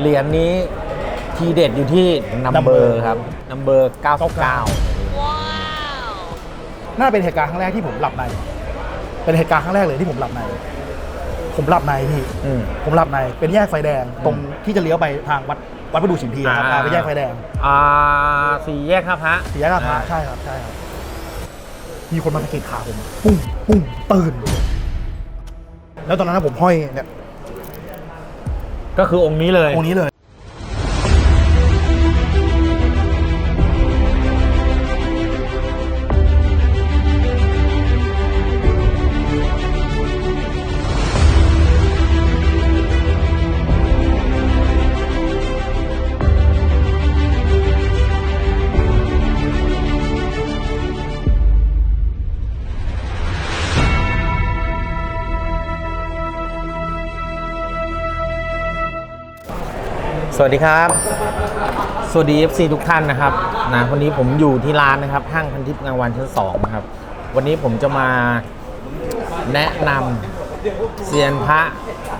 เหรียญนี้ทีเด็ดอยู่ที่นัมเบอ number ร์ครับนัมเบอร์99 น่าเป็นเหตุการณ์ครั้งแรกที่ผมหลับใน เป็นเหตุการณ์ครั้งแรกเลยที่ผมหลับใน ผมหลับในพี่ อืม ผมหลับใน เป็นแยกไฟแดง ตรงที่จะเลี้ยวไปทางวัดวัดประดูฉิมพีครับอ่า อ่าเป็นแยกไฟแดง อ่าสี่แยกท่าพระสี่แยกลาดพร้าวใช่ครับใช่ครับ มีคนมาสะกิดขาผม ปุ้งปุ้งตื่น แล้วตอนนั้นนะผมห้อยเนี่ย ก็คือองค์นี้เลย องค์นี้เลย สวัสดีครับ สวัสดี FC ทุกท่านนะครับนะวันนี้ผมอยู่ที่ร้านนะครับห้างพันทิพย์งานวันชั้น2นะครับวันนี้ผมจะมาแนะนำเซียนพระ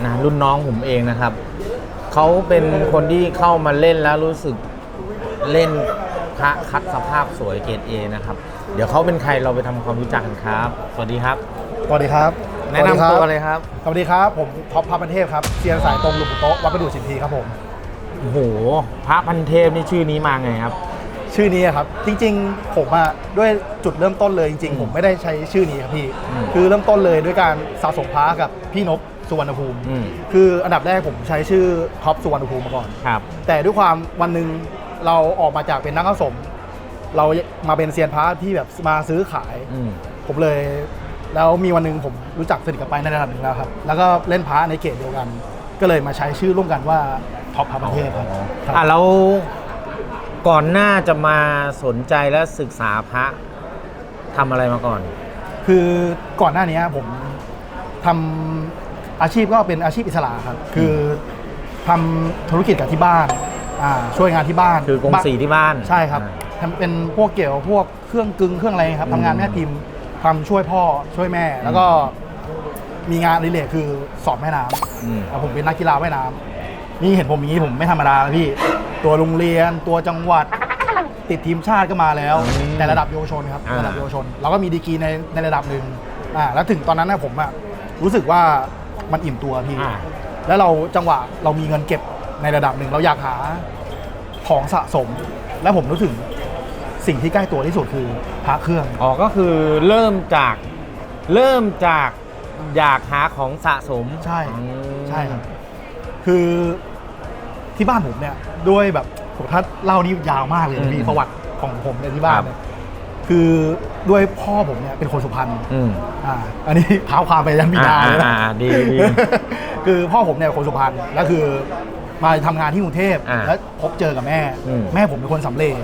นะรุ่นน้องผมเองนะครับเขาเป็นคนที่เข้ามาเล่นแล้วรู้สึกเล่นพระคัดสภาพสวยเกรดเอนะครับเดี๋ยวเขาเป็นใครเราไปทำความรู้จักกันครับ สวัสดีครับ สวัสดีครับแนะนำตัวเลยครับ สวัสดีครับ ผมท็อปพับประเทศครับเซียนสายตรงหลุมโต๊ะวัดประดูฉิมพีครับผม โอ้โหพระพันเทพนี่ชื่อนี้มาไงครับ ชื่อนี้ครับ จริงๆผมอะด้วยจุดเริ่มต้นเลยจริงอืมๆผมไม่ได้ใช้ชื่อนี้ครับพี่ อืมคือเริ่มต้นเลยด้วยการสะสมพระกับพี่นพสุวรรณภูมิ อืม คืออันดับแรกผมใช้ชื่อท็อปสุวรรณภูมิมาก่อน ครับ แต่ด้วยความวันหนึ่งเราออกมาจากเป็นนักสะสม เรามาเป็นเซียนพระที่แบบมาซื้อขาย อืม ผมเลยแล้วมีวันหนึ่งผมรู้จักสนิทกับไปในระดับหนึ่งแล้วครับ แล้วก็เล่นพระในเกตเดียวกัน ก็เลยมาใช้ชื่อร่วมกันว่าท็อปพระประเทศครับครับอะแล้วก่อนหน้าจะมาสนใจและศึกษาพระทำอะไรมาก่อน คือก่อนหน้านี้ผมทำอาชีพก็เป็นอาชีพอิสระครับ คือทำธุรกิจกับที่บ้านอ่าช่วยงานที่บ้านคือกงสีที่บ้านใช่ครับอ่าทำเป็นพวกเกี่ยวกับพวกเครื่องกึ่งเครื่องอะไรครับอืมทำงานแม่พิมพ์ทำช่วยพ่อช่วยแม่ แล้วก็ มีงานอดิเรกคือสอบแม่น้ำอืมอะผมเป็นนักกีฬาว่ายน้ำนี่เห็นผมอย่างนี้ผมไม่ธรรมดานะพี่ ตัวโรงเรียนตัวจังหวัด ติดทีมชาติก็มาแล้ว อืมแต่ระดับเยาวชนครับอ่า ระดับเยาวชน เราก็มีดีกรีในในระดับหนึ่งอ่าแล้วถึงตอนนั้นนะผมอะรู้สึกว่ามันอิ่มตัวพี่ อ่า แล้วเราจังหวะเรามีเงินเก็บในระดับหนึ่งเราอยากหาของสะสม แล้วผมรู้ถึงสิ่งที่ใกล้ตัวที่สุดคือพระเครื่อง อ๋อก็คือเริ่มจากเริ่มจาก อยากหาของสะสมใช่อืม ใช่ครับ คือที่บ้านผมเนี่ยด้วยแบบผมถ้าเล่านี่ยาวมากเลยนะพี่ประวัติของผมในยที่บ้านเนี่ยคือด้วยพ่อผมเนี่ยเป็นคนสุพรรณอืมอ่าอันนี้ เท้าความไปยันบิดาเลยนะอ่าอ่าดีดี คือพ่อผมเนี่ยเป็นคนสุพรรณแล้วคือมาทำงานที่กรุงเทพอ่าแล้วพบเจอกับแม่ อืมแม่ผมเป็นคนสำเร็จ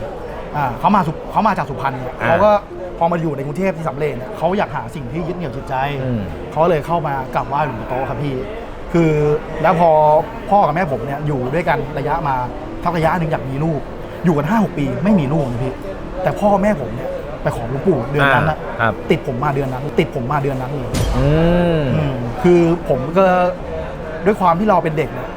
อ่าเขามาสุเขามาจากสุพรรณเนี่ยอ่าเขาก็ พอมาอยู่ในกรุงเทพที่สำเร็จเนี่ยเขาอยากหาสิ่งที่ยึดเหนี่ยวจิตใจ อืม เขาเลยเข้ามากราบไหว้หลวงปู่โตะครับพี่ คือแล้วพอพ่อกับแม่ผมเนี่ยอยู่ด้วยกันระยะมาทักระยะหนึ่งอยากมีลูก อยู่กันห้าหกปีไม่มีลูกนะพี่ แต่พ่อแม่ผมเนี่ยไปขอหลวงปู่เดือนนั้นอะอ่าครับ ติดผมมาเดือนนั้น ติดผมมาเดือนนั้นเลย อืม อืมคือผมก็ด้วยความที่เราเป็นเด็กเนี่ย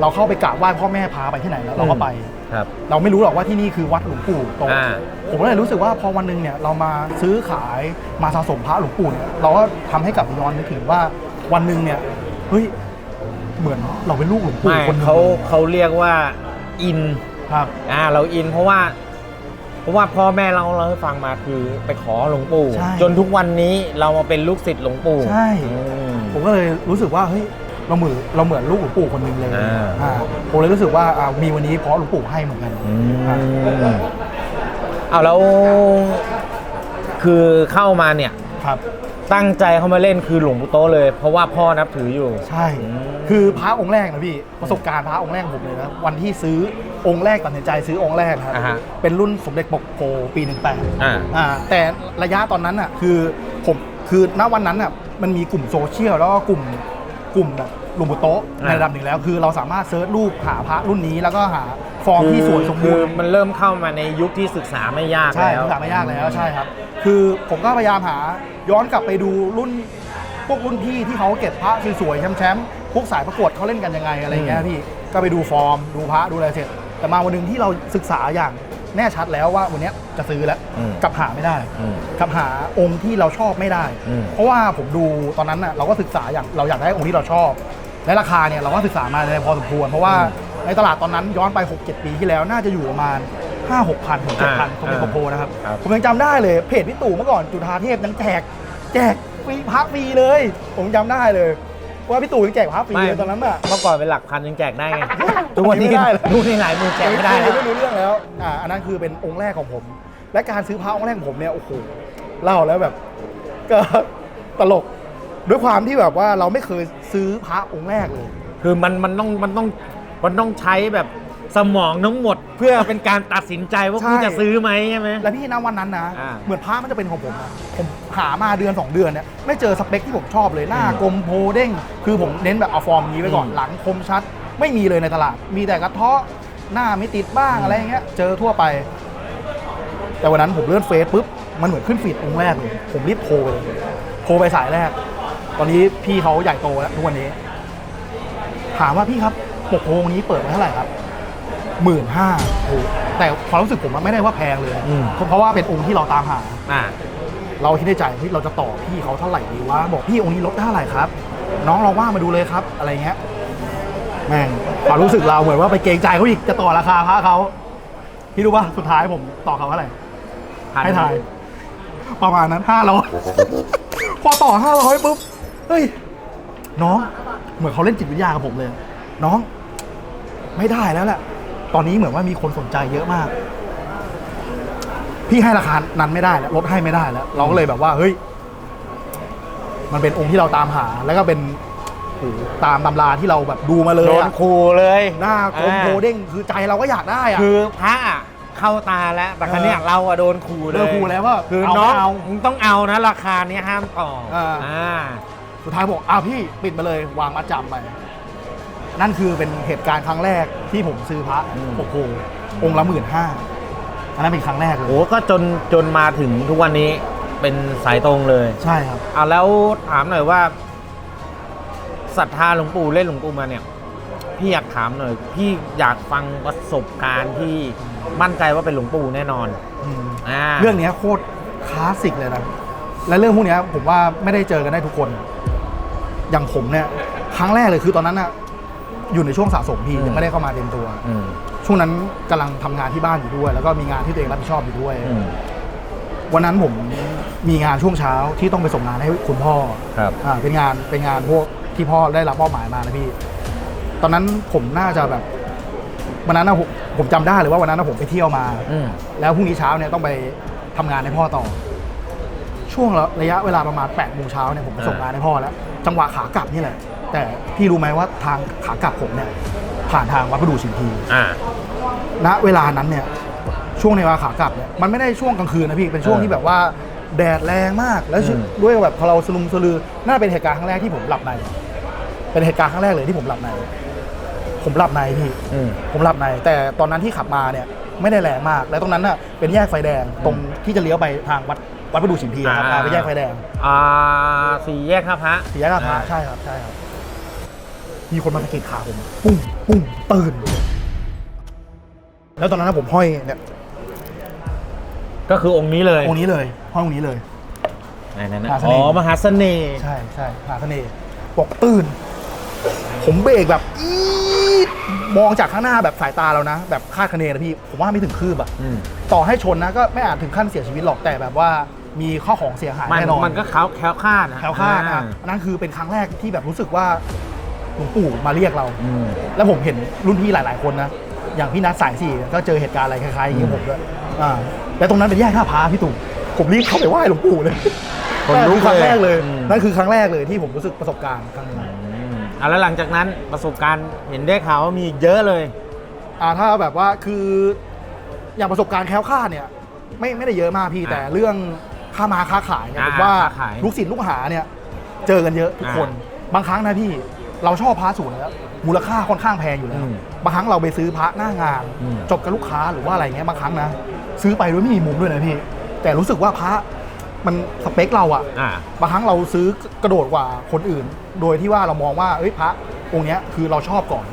เราเข้าไปกราบไหว้พ่อแม่พาไปที่ไหนแล้วเราก็ไป ครับ เราไม่รู้หรอกว่าที่นี่คือวัดหลวงปู่โตะอ่า ผมก็เลยรู้สึกว่าพอวันหนึ่งเนี่ยเรามาซื้อขายมาสะสมพระหลวงปู่เนี่ยเราก็ทำให้กลับย้อนนึกถึงว่าวันหนึ่งเนี่ยเฮ้ยเหมือนเราเป็นลูกหลวงปู่ไม่คนหนึ่งเขาเขาเรียกว่าอิน ครับ อ่าเราอินเพราะว่าเพราะว่าพ่อแม่เราเราให้ฟังมาคือไปขอหลวงปู่ ใช่จนทุกวันนี้เรามาเป็นลูกศิษย์หลวงปู่ใช่ อืม ผมก็เลยรู้สึกว่าเฮ้ย เราเหมือนเราเหมือนลูกหลวงปู่คนหนึ่งเลยอ่า อ่าผมเลยรู้สึกว่าอ่ามีวันนี้เพราะหลวงปู่ให้เหมือนกันอือ่ามเอาแล้วคือเข้ามาเนี่ยครับ ตั้งใจเข้ามาเล่นคือหลวงปู่โตะเลย เพราะว่าพ่อนับถืออยู่ ใช่อืมคือพระองค์แรกนะพี่ ประสบการณ์พระองค์แรกของผมเลยนะ วันที่ซื้อองค์แรกตัดสินใจซื้อองค์แรกครับ อ่าฮะเป็นรุ่นสมเด็จปกโพปีหนึ่งแปดอ่าอ่า แต่ระยะตอนนั้นอะคือผมคือณวันนั้นอะมันมีกลุ่มโซเชียลแล้วก็กลุ่มกลุ่มแบบ หลวงปู่โต๊ะอ่าในระดับหนึ่งแล้ว คือเราสามารถเซิร์ชรูปหาพระรุ่นนี้ แล้วก็หาฟอร์มที่สวยสมคืบูอรณ์มันเริ่มเข้ามาในยุคที่ศึกษาไม่ยากใช่แล้วศึกษาไม่ยากแล้วใช่ครับ คือผมก็พยายามหาย้อนกลับไปดูรุ่นพวกรุ่นพี่ที่เขาเก็บพระสวยๆแชมป์ๆพวกสายประกวดเขาเล่นกันยังไงอะไรเงี้ยพี่ก็ไปดูฟอร์ม ดูพระดูอะไรเสร็จ แต่มาวันหนึงที่เราศึกษาอย่างแน่ชัดแล้วว่าวันเนี้ยจะซื้อแล้วอืมกลับหาไม่ได้อืมกลับหาองค์ที่เราชอบไม่ได้อืมเพราะว่าผมดูตอนนั้นน่ะเราก็ศึกษาอย่างเราอยากได้องค์ที่เราชอบ และราคาเนี่ยเราก็ศึกษามาในพอสมควร เพราะว่าในตลาดตอนนั้นย้อนไป 6-7 ปีที่แล้วน่าจะอยู่ประมาณ 5 6 0 0 0ถึง7,000ตรงนี้โพนะครับ ครับ ผมยังจำได้เลยเพจพี่ตู่เมื่อก่อนจุฑาเทพยังแจกแจกฟรีพระฟรีเลย ผมจำได้เลย ว่าพี่ตู่ยังแจกพระฟรีเลยตอนนั้นอะเมื่อก่อนเป็นหลักพันยังแจกได้ไง ทุกวันนี้ไม่ได้เลย ดูในหลายมือแจกไม่ได้แล้ว ไม่รู้เรื่องแล้วอ่าอันนั้นคือเป็นองค์แรกของผม และการซื้อพระองค์แรกของผมเนี่ยโอ้โหเล่าแล้วแบบ ก็ ตลกด้วยความที่แบบว่าเราไม่เคย ซื้อพระองค์แรกเลย คือมันมันต้องมันต้องมันต้องใช้แบบสมองทั้งหมดเพื่อเป็นการตัดสินใจว่าใช่ คุณจะซื้อไหมใช่ไหม แล้วพี่นะวันนั้นนะ อ่าเหมือนพระมันจะเป็นของผมอะผมหามาเดือน 2 เดือนเนี่ยไม่เจอสเปคที่ผมชอบเลยหน้าอืมกลมโพเด้ง คือผมเน้นแบบเอาฟอร์มนี้ไว้ก่อนอืม หลังคมชัด ไม่มีเลยในตลาด มีแต่กระเทาะหน้าไม่ติดบ้างอืมอะไรอย่างเงี้ยเจอทั่วไป แต่วันนั้นผมเลื่อนเฟซปุ๊บมันเหมือนขึ้นฟีดองค์แรกเลยผมรีบโทรไปเลยโทรไปสายแรก ตอนนี้พี่เขาใหญ่โตแล้วทุกวันนี้ ถามว่าพี่ครับปกโพงนี้เปิดมาเท่าไหร่ครับหมื่นห้าแต่ความรู้สึกผมมันไม่ได้ว่าแพงเลยอืม เพราะว่าเป็นองค์ที่เราตามหา อ่า เราคิดในใจเฮ้ยเราจะต่อพี่เขาเท่าไหร่ดีวะบอกพี่องค์นี้ลดได้เท่าไหร่ครับ น้องลองว่ามาดูเลยครับ อะไรเงี้ยแม่งความรู้สึกเราเหมือนว่าไปเกรงใจเขาอีกจะต่อราคาพระเขาพี่รู้ป่ะสุดท้ายผมต่อเขาเท่าไหร่พันให้ทาย ประมาณนั้นห้าร้อยพอต่อห้าร้อยปุ๊บ เฮ้ย น้อง เหมือนเขาเล่นจิตวิทยากับผมเลย น้อง ไม่ได้แล้วแหละ ตอนนี้เหมือนว่ามีคนสนใจเยอะมาก พี่ให้ราคานั้นไม่ได้แล้วลดให้ไม่ได้แล้ว เราก็เลยแบบว่า เฮ้ย มันเป็นองค์ที่เราตามหา แล้วก็เป็นโอ้โหตามตำราที่เราแบบดูมาเลยโดนอะคูเลย หน้ากลมโพเด้งคือใจเราก็อยากได้อะ คือพระอะเข้าตาแล้วแต่ครั้งนี้ยเออเราอะโดนคูเลยโดนขู่แล้วว่าคือเอาน้องไม่เอามึงต้องเอานะราคานี้ห้ามต่อเอออ่อ่า สุดท้ายบอกอ้าวพี่ปิดมาเลยวางมาจำไป นั่นคือเป็นเหตุการณ์ครั้งแรกที่ผมซื้อพระอืมโอ้โหองค์ละหมื่นห้าอันนั้นเป็นครั้งแรกเลยโอ้ก็จนจนมาถึงทุกวันนี้เป็นสายตรงเลย ใช่ครับอ่าแล้วถามหน่อยว่าศรัทธาหลวงปู่เล่นหลวงปู่มาเนี่ย พี่อยากถามหน่อย พี่อยากฟังประสบการณ์ที่มั่นใจว่าเป็นหลวงปู่แน่นอนอืมอ่าเรื่องเนี้ยโคตรคลาสสิกเลยนะและเรื่องพวกเนี้ยผมว่าไม่ได้เจอกันได้ทุกคน อย่างผมเนี่ยครั้งแรกเลยคือตอนนั้นน่ะอยู่ในช่วงสะสมพี่อืมยังไม่ได้เข้ามาเต็มตัว อืม ช่วงนั้นกำลังทำงานที่บ้านอยู่ด้วย แล้วก็มีงานที่ตัวเองรับผิดชอบอยู่ด้วย อืม วันนั้นผมมีงานช่วงเช้าที่ต้องไปส่งงานให้คุณพ่อครับ อ่าเป็นงานเป็นงานพวกที่พ่อได้รับมอบหมายมานะพี่ ตอนนั้นผมน่าจะแบบวันนั้นนะผมผมจำได้เลยว่าวันนั้นนะผมไปเที่ยวมา อืม แล้วพรุ่งนี้เช้าเนี่ยต้องไปทำงานให้พ่อต่อ ช่วงระยะเวลาประมาณ8ปดโมงเช้าเนี่ยผมไปส่งงานให้พ่อแล้ว จังหวะขากลับนี่แหละ แต่พี่รู้ไหมว่าทางขากลับผมเนี่ยผ่านทางวัดประดู่ชิมพีอ่าณเวลานั้นเนี่ยช่วงในเวลาขากลับเนี่ยมันไม่ได้ช่วงกลางคืนนะพี่เป็นช่วงเออที่แบบว่าแดดแรงมากแล้วอืมด้วยแบบพอเราสลุมสลือน่าเป็นเหตุการณ์ครั้งแรกที่ผมหลับใน เป็นเหตุการณ์ครั้งแรกเลยที่ผมหลับใน ผมหลับในพี่อืมผมหลับใน แต่ตอนนั้นที่ขับมาเนี่ย ไม่ได้แรงมาก แล้วตรงนั้นน่ะเป็นแยกไฟแดงตรงที่จะเลี้ยวไปทางวัด วัดประดู่ฉิมพีนะครับอ่า อ่าเป็นแยกไฟแดงอ่าสี่แยกท่าพระ สี่แยกลาดพร้าวใช่ครับใช่ครับ มีคนมาสะกิดขาผม ปุ้งปุ้งตื่น แล้วตอนนั้นนะผมห้อยเนี่ยก็คือองค์นี้เลยองค์นี้เลยห้อยองค์นี้เลยไหนๆๆมหาเสอ๋น่อห์ มหาเสน่ห์ใช่ใช่หาเสน่ห์บอกตื่น ผมเบรกแบบอีดมองจากข้างหน้าแบบสายตาเรานะ แบบคาดคะเนนะพี่ ผมว่าไม่ถึงคืบอะอืมต่อให้ชนนะก็ไม่อาจถึงขั้นเสียชีวิตหรอกแต่แบบว่า มีข้อของเสียหายมันแน่นอนมันก็เขาแคล้วคลาดนะแถวคลาดอ่อะอันนั้นคือเป็นครั้งแรกที่แบบรู้สึกว่าหลวงปู่มาเรียกเรา อืม แล้วผมเห็นรุ่นพี่หลาย ๆ คนนะ อย่างพี่นัทสายสี่ก็เจอเหตุการณ์อะไรคล้ายๆอย่างนี้อืมผมด้วยอ่าแล้วตรงนั้นเป็นแยกท่าพาพี่ตู่ผมรีบเข้าไปไหว้หลวงปู่เลยคนลุกนั่นคือครั้งแรกเลย อืม นั่นคือครั้งแรกเลยที่ผมรู้สึกประสบการณ์ครั้งหนึงอืมอะแล้วหลังจากนั้นประสบการณ์เห็นได้ข่าวว่ามีเยอะเลย อ่าถ้าแบบว่าคืออย่างประสบการณ์แคล้วคลาดเนี่ย ไม่ไม่ได้เยอะมากพี่อ่าแต่เรื่อง ค้ามาค้าขายเนี่ยอ่าผมว่าค้าขาย ลูกศิษย์ลูกหาเนี่ย เจอกันเยอะทุกคนบางครั้งนะพี่เราชอบพระสูงแล้วมูลค่าค่อนข้างแพงอยู่แล้วอืมบางครั้งเราไปซื้อพระหน้างาน อืม จบกับลูกค้าหรือว่าอะไรเงี้ยบางครั้งนะซื้อไปโดยไม่มีมุมด้วยนะพี่ แต่รู้สึกว่าพระมันสเปคเราอะ อ่า บางครั้งเราซื้อกระโดดกว่าคนอื่น โดยที่ว่าเรามองว่าเอ้ยพระองค์เนี้ยคือเราชอบก่อน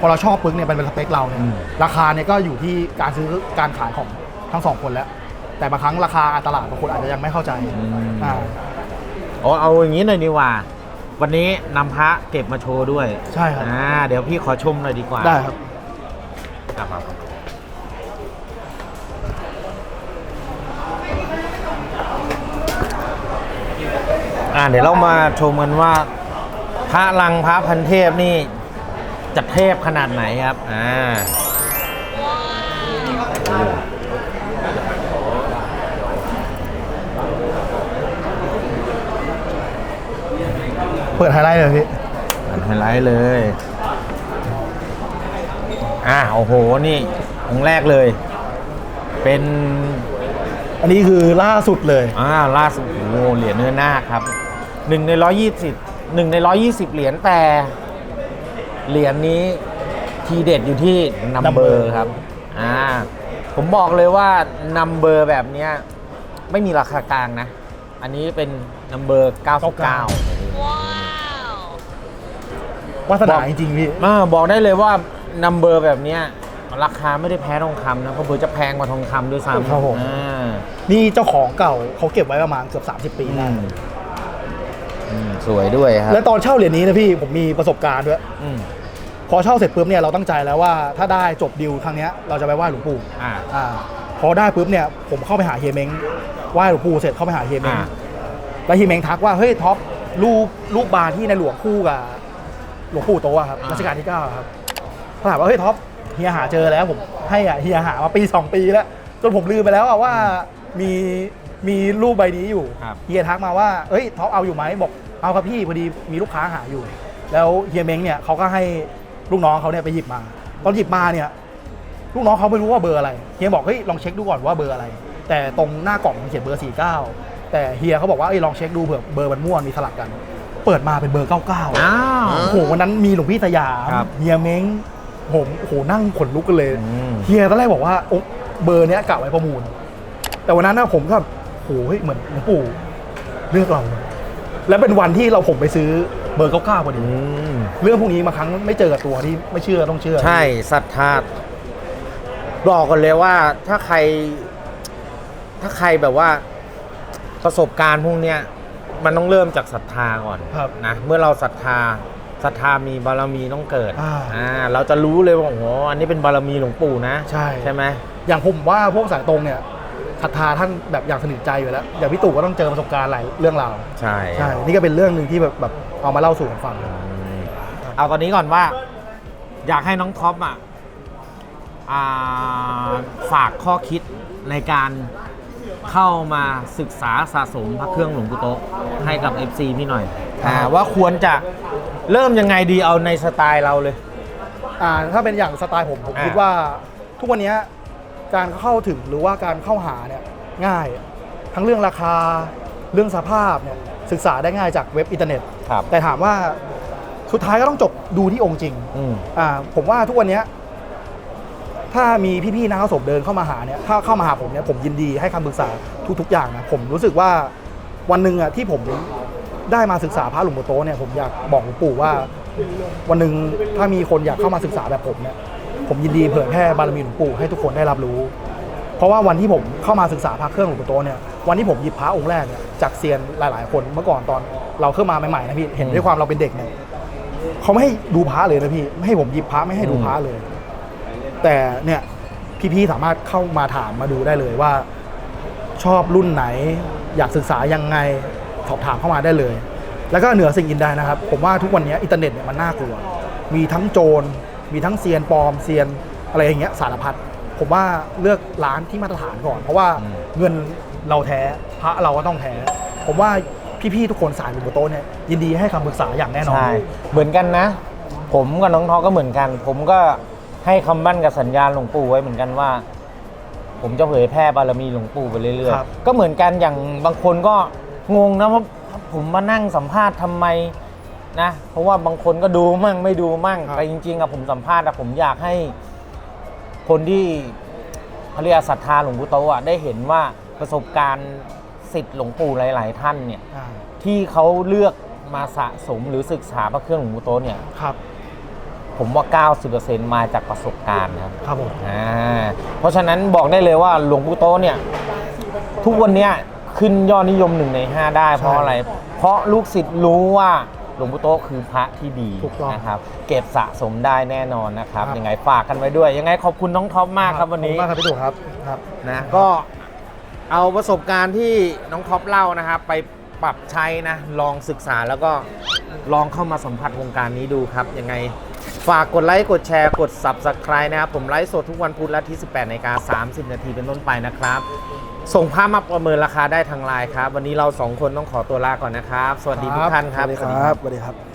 พอเราชอบปึ๊กเนี่ยมันเป็นสเปคเราเนี่ยอืม ราคาเนี่ยก็อยู่ที่การซื้อการขายของทั้งสองคนแล้ว แต่บางครั้งราคาตลาดบางคนอาจจะยังไม่เข้าใจอ่าอ๋อเอาอย่างนี้หน่อยดีกว่า วันนี้นำพระเก็บมาโชว์ด้วยใช่ครับ อ่าเดี๋ยวพี่ขอชมหน่อยดีกว่าได้ครับ ครับครับอ่าเดี๋ยวเรามาชมกันว่า พระลังพระพันเทพนี่จะเทพขนาดไหนครับ อ่า เปิดไฮไลท์เลยพี่อันไฮไลท์เลย อ่าโอ้โห นี่องค์แรกเลย เป็น อันนี้คือล่าสุดเลยอ่าล่าสุดโอ้โหเหรียญเนื้อหน้าคครับหนึ่งในร้อยยี่สิบหนึ่งในร้อยยี่สิบเหรียญแต่ เหรียญนี้ทีเด็ดอยู่ที่นัมเบอ number ร์ครับ อ่า ผมบอกเลยว่านัมเบอร์แบบเนี้ยไม่มีราคากลางนะ อันนี้เป็นนัมเบอร์99 วาสนาบอกจริงๆพี่อ่าบอกได้เลยว่านัมเบอร์แบบเนี้ยราคาไม่ได้แพ้ทองคำนะเพราะเบอร์จะแพงกว่าทองคำด้วยซ้ำครับผมอ่านี่เจ้าของเก่าเขาเก็บไว้ประมาณเกือบ30 ปีอืได้มอืมสวยด้วยครับ แล้วตอนเช่าเหรียญนี้นะพี่ผมมีประสบการณ์ด้วยอืมพอเช่าเสร็จปุ๊บเนี่ยเราตั้งใจแล้วว่าถ้าได้จบดิวครั้งเนี้ยเราจะไปไหว้หลวงปู่อ่าอ่าพอได้ปุ๊บเนี่ยผมเข้าไปหาเฮียเม้งไหว้หลวงปู่เสร็จเข้าไปหาเฮียเม้งอ่าแล้วเฮียเม้งทักว่าเฮ้ยท็อปรูปรูปบาร์ที่ในหลวงคู่กับ หลวงปู่โตอะครับรัชกาลที่เก้าอะครับเขาถามว่าเฮ้ยท็อปเฮียหาเจอแล้วผมให้อะเฮียหามาปีสองปีแล้ว จนผมลืมไปแล้วอะว่ามีมีรูปใบนี้อยู่ครับ เฮียทักมาว่าเฮ้ยท็อปเอาอยู่ไหมบอกเอาครับพี่พอดีมีลูกค้าหาอยู่ แล้วเฮียเม้งเนี่ยเขาก็ให้ลูกน้องเขาเนี่ยไปหยิบมา ตอนหยิบมาเนี่ย ลูกน้องเขาไม่รู้ว่าเบอร์อะไร เฮียบอกเฮ้ยลองเช็คดูก่อนว่าเบอร์อะไร แต่ตรงหน้ากล่องมันเขียนเบอร์ 49 แต่เฮียเขาบอกว่าเอ้ยลองเช็คดูเผื่อเบอร์มันม่วนมีสลับกัน เปิดมาเป็นเบอร์ 99อ้าวโอ้โหวันนั้นมีหลวงพี่สยามครับเฮียเม้งผมโอ้โหนั่งขนลุกกันเลยอืม เฮียตอนแรกบอกว่าโอ๊ะเบอร์เนี้ยกะไว้ประมูล แต่วันนั้นนะผมก็แบบโหเฮ้ยเหมือนหลวงปู่เลือกเราแล้วเป็นวันที่เราผมไปซื้อเบอร์ 99พอดี อืมเรื่องพวกนี้มาครั้งไม่เจอกับตัวที่ไม่เชื่อต้องเชื่อ ใช่ศรัทธาบอกกันเลยว่าถ้าใคร ถ้าใครแบบว่า ประสบการณ์พวกเนี้ย มันต้องเริ่มจากศรัทธาก่อนครับนะเมื่อเราศรัทธาศรัทธามีบารมีต้องเกิดอ่าเราจะรู้เลยว่าโอ้โหอันนี้เป็นบารมีหลวงปู่นะใช่ใช่ไหม อย่างผมว่าพวกสายตรงเนี่ยศรัทธาท่านแบบอย่างสนิทใจอยู่แล้วอย่างพี่ตู่ก็ต้องเจอประสบการณ์หลายเรื่องราวใช่ใช่นี่ก็เป็นเรื่องหนึ่งที่แบบแบบเอามาเล่าสู่กันฟัง เอาตอนนี้ก่อนว่า อยากให้น้องท็อปอะอ่าฝากข้อคิดในการ เข้ามาศึกษาสะสมพระเครื่องหลวงปู่โตะให้กับ FC พี่หน่อยอ่าว่าควรจะเริ่มยังไงดีเอาในสไตล์เราเลย อ่าถ้าเป็นอย่างสไตล์ผมผมอ่า คิดว่าทุกวันนี้การเข้าถึงหรือว่าการเข้าหาเนี่ยง่าย ทั้งเรื่องราคาเรื่องสภาพเนี่ยศึกษาได้ง่ายจากเว็บอินเทอร์เน็ต ครับแต่ถามว่าสุดท้ายก็ต้องจบดูที่องค์จริงอืม อ่าผมว่าทุกวันเนี้ย ถ้ามีพี่ๆนักสมเดินเข้ามาหาเนี่ยถ้าเข้ามาหาผมเนี่ยผมยินดีให้คำปรึกษาทุกๆ อย่างนะผมรู้สึกว่าวันหนึ่งอะที่ผมได้มาศึกษาพระหลวงปู่โตเนี่ยผมอยากบอกหลวงปู่ว่า วันหนึ่งถ้ามีคนอยากเข้ามาศึกษาแบบผมเนี่ยผมยินดีเผยแพร่บารมีหลวงปู่ให้ทุกคนได้รับรู้ เพราะว่าวันที่ผมเข้ามาศึกษาพระเครื่องหลวงปู่โตเนี่ยวันที่ผมหยิบพระองค์แรกเนี่ยจากเซียนหลาย ๆ คนเมื่อก่อนตอนเราเข้ามาใหม่ๆนะพี่เห็นด้วยความเราเป็นเด็กเนี่ยเขาไม่ให้ดูพระเลยนะพี่ไม่ให้ผมหยิบพระไม่ให้ดูพระเลย แต่เนี่ยพี่ๆสามารถเข้ามาถามมาดูได้เลยว่า ชอบรุ่นไหน อยากศึกษายังไงสอบถามเข้ามาได้เลย แล้วก็เหนือสิ่งอื่นใดนะครับ ผมว่าทุกวันนี้อินเทอร์เน็ตเนี่ยมันน่ากลัว มีทั้งโจร มีทั้งเซียนปลอมเซียนอะไรอย่างเงี้ยสารพัดผมว่าเลือกร้านที่มาตรฐานก่อน เพราะว่าอืมเงินเราแท้พระเราก็ต้องแท้ ผมว่าพี่ๆทุกคนสายหลวงปู่โตะเนี่ยยินดีให้คำปรึกษาอย่างแน่นอน ใช่ เหมือนกันนะ ผมกับน้องท็อปก็เหมือนกัน ผมก็ ให้คำมั่นกับสัญญาณหลวงปู่ไว้เหมือนกันว่า ผมจะเผยแพร่บารมีหลวงปู่ไปเรื่อยครับ ๆ ก็เหมือนกันอย่างบางคนก็งงนะว่าผมมานั่งสัมภาษณ์ทำไมนะ เพราะว่าบางคนก็ดูมั่งไม่ดูมั่งครับ แต่จริงๆอะผมสัมภาษณ์อะผมอยากให้ คนที่เขาเรียกศรัทธาหลวงปู่โตอะได้เห็นว่าประสบการณ์สิทธิ์หลวงปู่หลาย ๆ ท่านเนี่ย อ่าที่เขาเลือกมาสะสมหรือศึกษาพระเครื่องหลวงปู่โตะเนี่ย ครับ ผมว่า 90%มาจากประสบการณ์ครับครับผมอ่าเพราะฉะนั้นบอกได้เลยว่าหลวงปู่โตะเนี่ย ทุกวันเนี้ยขึ้นยอดนิยมหนึ่งใน 5 ได้เพราะอะไร เพราะลูกศิษย์รู้ว่าหลวงปู่โตะคือพระที่ดีถูกต้อง นะครับ เก็บสะสมได้แน่นอนนะครับครับ ยังไงฝากกันไว้ด้วย ยังไงขอบคุณน้องท็อปมากครับวันนี้ ขอบคุณมากครับพี่ตู่ครับครับ นะก็เอาประสบการณ์ที่น้องท็อปเล่านะครับไปปรับใช้นะ ลองศึกษาแล้วก็ลองเข้ามาสัมผัสวงการนี้ดูครับ ยังไง ฝากกดไลค์ กดแชร์ กด Subscribe นะครับ ผมไลฟ์สดทุกวันพุธและที่ 18นาฬิกา30 นาทีเป็นต้นไปนะครับ ส่งภาพมาประเมินราคาได้ทางไลน์ครับ วันนี้เราสองคนต้องขอตัวลาก่อนนะครับ สวัสดีทุกท่านครับ สวัสดีครับสวัสดีครับ